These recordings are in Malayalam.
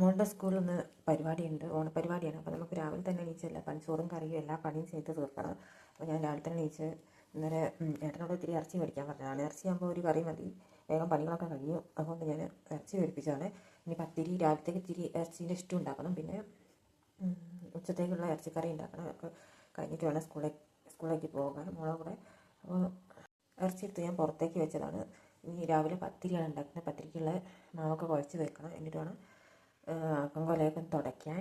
മോളുടെ സ്കൂളിൽ നിന്ന് പരിപാടിയുണ്ട്. ഓണപ്പരിപാടിയാണ്. അപ്പോൾ നമുക്ക് രാവിലെ തന്നെ എണീച്ച് എല്ലാ പണി ചോറും കറിയും എല്ലാ പണിയും ചെയ്ത് തീർക്കണം. അപ്പോൾ ഞാൻ രാവിലെ തന്നെ എണീച്ച് ഇന്നലെ ഏട്ടനോട് ഇത്തിരി ഇറച്ചി മേടിക്കാൻ പറഞ്ഞതാണ് ഇറച്ചി ആകുമ്പോൾ ഒരു കറി മതി. വേഗം പണികളൊക്കെ കഴിഞ്ഞു. അതുകൊണ്ട് ഞാൻ ഇറച്ചി മേടിപ്പിച്ചതാണ്. ഇനി പത്തിരി രാവിലത്തേക്ക് ഇത്തിരി ഇറച്ചീന്റെ ഇഷ്ടം ഉണ്ടാക്കണം. പിന്നെ ഉച്ചത്തേക്കുള്ള ഇറച്ചിക്കറി ഉണ്ടാക്കണം. ഒക്കെ കഴിഞ്ഞിട്ട് വേണം സ്കൂളിലേക്ക് സ്കൂളിലേക്ക് പോകാൻ. മോളെ കൂടെ അപ്പോൾ ഇറച്ചി എടുത്ത് ഞാൻ പുറത്തേക്ക് വെച്ചതാണ്. ഇനി രാവിലെ പത്തിരിയാണ് ഉണ്ടാക്കുന്നത്. പത്തിരിക്കുള്ള മാവൊക്കെ കുഴച്ച് വെക്കണം. എന്നിട്ട് വേണം കൊലയൊക്കെ തുടയ്ക്കാൻ.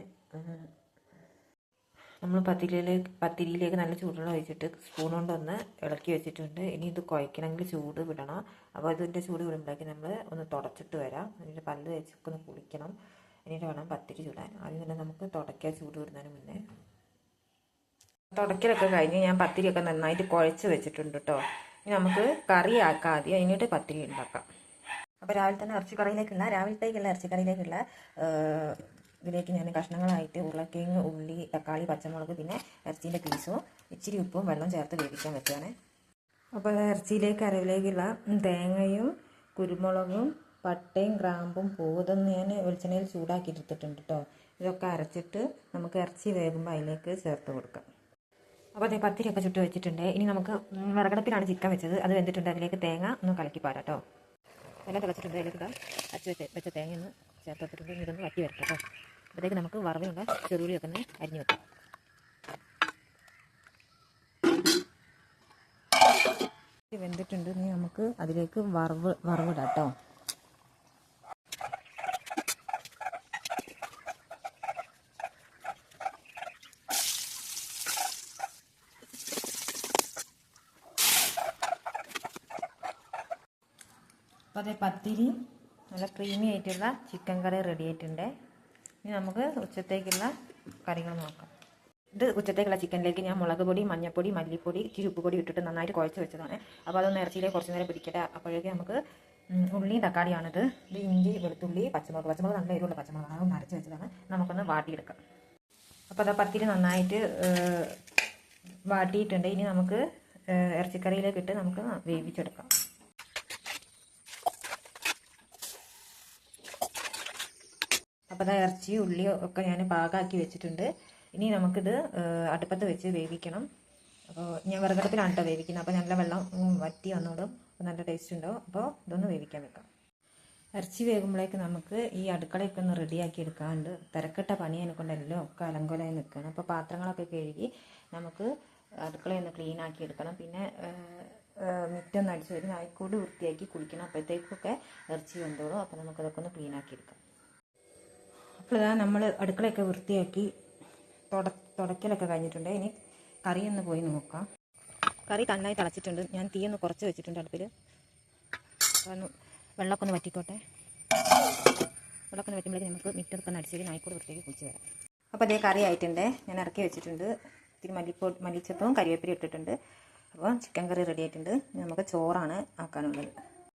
നമ്മൾ പത്തിരിയിലേക്ക് പത്തിരിയിലേക്ക് നല്ല ചൂടുവെള്ളം ഒഴിച്ചിട്ട് സ്പൂൺ കൊണ്ടൊന്ന് ഇളക്കി വെച്ചിട്ടുണ്ട്. ഇനി ഇത് കുഴക്കണമെങ്കിൽ ചൂട് വിടണം. അപ്പോൾ ഇതിന്റെ ചൂട് വിടുമ്പോഴേക്ക് നമ്മൾ ഒന്ന് തുടച്ചിട്ട് വരാം. എന്നിട്ട് പല്ല് തേച്ചൊക്കെ ഒന്ന് കുളിക്കണം. എന്നിട്ട് വേണം പത്തിരി ചൂടാൻ. ആദ്യം തന്നെ നമുക്ക് തുടയ്ക്കാൻ ചൂട് വിടുന്നതിന് മുന്നേ. തുടക്കലൊക്കെ കഴിഞ്ഞ് ഞാൻ പത്തിരിയൊക്കെ നന്നായിട്ട് കുഴച്ച് വെച്ചിട്ടുണ്ട് കേട്ടോ ഇനി നമുക്ക് കറി ആക്കാം ആദ്യം എന്നിട്ട് പത്തിരി ഉണ്ടാക്കാം. അപ്പോൾ രാവിലെ തന്നെ ഇറച്ചിക്കറിയിലേക്കുള്ള രാവിലത്തേക്കുള്ള ഇറച്ചിക്കറിയിലേക്കുള്ള ഇതിലേക്ക് ഞാൻ കഷ്ണങ്ങളായിട്ട് ഉരുളക്കിഴങ്ങ് ഉള്ളി തക്കാളി പച്ചമുളക് പിന്നെ ഇറച്ചീന്റെ പീസും ഇച്ചിരി ഉപ്പും വെള്ളം ചേർത്ത് വേവിക്കാൻ വെക്കുകയാണ് അപ്പോൾ ഇറച്ചിയിലേക്ക് അരവിലേക്കുള്ള തേങ്ങയും കുരുമുളകും പട്ടയും ഗ്രാമ്പും പൂതൊന്ന് ഞാൻ വെളിച്ചെണ്ണയിൽ ചൂടാക്കി എടുത്തിട്ടുണ്ട് കേട്ടോ ഇതൊക്കെ അരച്ചിട്ട് നമുക്ക് ഇറച്ചി വേകുമ്പോൾ അതിലേക്ക് ചേർത്ത് കൊടുക്കാം. അപ്പോൾ അതേ പത്തിരിയൊക്കെ ചുട്ട് വെച്ചിട്ടുണ്ട്. ഇനി നമുക്ക് വിറകടപ്പിലാണ് ചിക്കൻ വെച്ചത്. അത് വെന്തിട്ടുണ്ട്. അതിലേക്ക് തേങ്ങ ഒന്ന് കലക്കി കേട്ടോ എല്ലാം തിളച്ചിട്ടുണ്ട് അതിലേക്ക് അരച്ച് വെച്ച് വെച്ച തേങ്ങ ഒന്ന് ചേർത്ത് വെച്ചിട്ടുണ്ട് ഇതൊന്ന് വറ്റി വരട്ടെ കേട്ടോ. അപ്പോഴത്തേക്ക് നമുക്ക് വറവിനുള്ള ചെറുപുളിയൊക്കെ ഒന്ന് അരിഞ്ഞു വെക്കാം. വെന്തിട്ടുണ്ട്. ഇനി നമുക്ക് അതിലേക്ക് വറവ് വറവിടാം കേട്ടോ. അതേ പത്തിരി നല്ല ക്രീമി ആയിട്ടുള്ള ചിക്കൻ കറി റെഡി ആയിട്ടുണ്ട്. ഇനി നമുക്ക് ഉച്ചത്തേക്കുള്ള കറികൾ നോക്കാം. ഇത് ഉച്ചത്തേക്കുള്ള ചിക്കനിലേക്ക് ഞാൻ മുളക് പൊടി മഞ്ഞൾപ്പൊടി മല്ലിപ്പൊടി ഇച്ചിരി ഇട്ടിട്ട് നന്നായിട്ട് കുഴച്ച് വെച്ചതാണ്. അപ്പോൾ അതൊന്ന് ഇറച്ചിയിലേക്ക് കുറച്ച് നേരം പിടിക്കട്ടെ. അപ്പോഴേക്കും നമുക്ക് ഉള്ളി തക്കാളിയാണിത്. ഇത് ഇഞ്ചി വെളുത്തുള്ളി പച്ചമുളക് പച്ചമുളക് നല്ല എരിവുള്ള പച്ചമുളക് അതൊന്ന് അരച്ച് വെച്ചതാണ്. നമുക്കൊന്ന് വാട്ടിയെടുക്കാം. അപ്പോൾ അതാ പത്തിരി നന്നായിട്ട് വാട്ടിയിട്ടുണ്ട്. ഇനി നമുക്ക് ഇറച്ചിക്കറിയിലേക്ക് ഇട്ട് നമുക്ക് വേവിച്ചെടുക്കാം. അപ്പോൾ ഇറച്ചി ഉള്ളി ഒക്കെ ഞാൻ പാകമാക്കി വെച്ചിട്ടുണ്ട്. ഇനി നമുക്കിത് അടുപ്പത്ത് വെച്ച് വേവിക്കണം. അപ്പോൾ ഞാൻ വിറകടുപ്പിലാണ് കേട്ടോ വേവിക്കുന്നത്. അപ്പോൾ നല്ല വെള്ളം വറ്റി വന്നോളും. അപ്പോൾ നല്ല ടേസ്റ്റ് ഉണ്ടാവും അപ്പോൾ ഇതൊന്ന് വേവിക്കാൻ വെക്കാം. ഇറച്ചി വേകുമ്പോഴേക്ക് നമുക്ക് ഈ അടുക്കളയൊക്കെ ഒന്ന് റെഡിയാക്കി എടുക്കാണ്ട് തിരക്കിട്ട പണി എന്നെക്കൊണ്ടെല്ലാം ഒക്കെ അലങ്കോലായി നിൽക്കണം അപ്പോൾ പാത്രങ്ങളൊക്കെ കഴുകി നമുക്ക് അടുക്കളയൊന്ന് ക്ലീൻ ആക്കി എടുക്കണം. പിന്നെ മുറ്റം അടിച്ച് വരും നായ്ക്കൂട് വൃത്തിയാക്കി കുളിക്കണം. അപ്പോഴത്തേക്കൊക്കെ ഇറച്ചി വെന്തോളും. അപ്പോൾ നമുക്കതൊക്കെ ഒന്ന് ക്ലീൻ ആക്കി എടുക്കാം. അപ്പോൾ ഇതാ നമ്മൾ അടുക്കളയൊക്കെ വൃത്തിയാക്കി തുട തുടയ്ക്കലൊക്കെ കഴിഞ്ഞിട്ടുണ്ട്. ഇനി കറി ഒന്ന് പോയി നോക്കാം. കറി നന്നായി തിളച്ചിട്ടുണ്ട്. ഞാൻ തീയൊന്ന് കുറച്ച് വെച്ചിട്ടുണ്ട് അടുപ്പിൽ ഒന്ന് വെള്ളമൊക്കെ ഒന്ന് വറ്റിക്കോട്ടെ. വെള്ളമൊക്കെ ഒന്ന് വറ്റുമ്പോഴേക്കും നമുക്ക് മിറ്റൊക്കെ ഒന്ന് നായിക്കൂടെ നായ്ക്കൂട് വൃത്തിയാക്കി കുളിച്ച് വരാം. അപ്പോൾ അതേ കറി ആയിട്ടുണ്ട്. ഞാൻ ഇറക്കി വെച്ചിട്ടുണ്ട്. ഇത്തിരി മല്ലിപ്പോ മല്ലിച്ചപ്പവും കറിവേപ്പരി ഇട്ടിട്ടുണ്ട്. അപ്പോൾ ചിക്കൻ കറി റെഡി ആയിട്ടുണ്ട്. നമുക്ക് ചോറാണ് ആക്കാനുള്ളത്.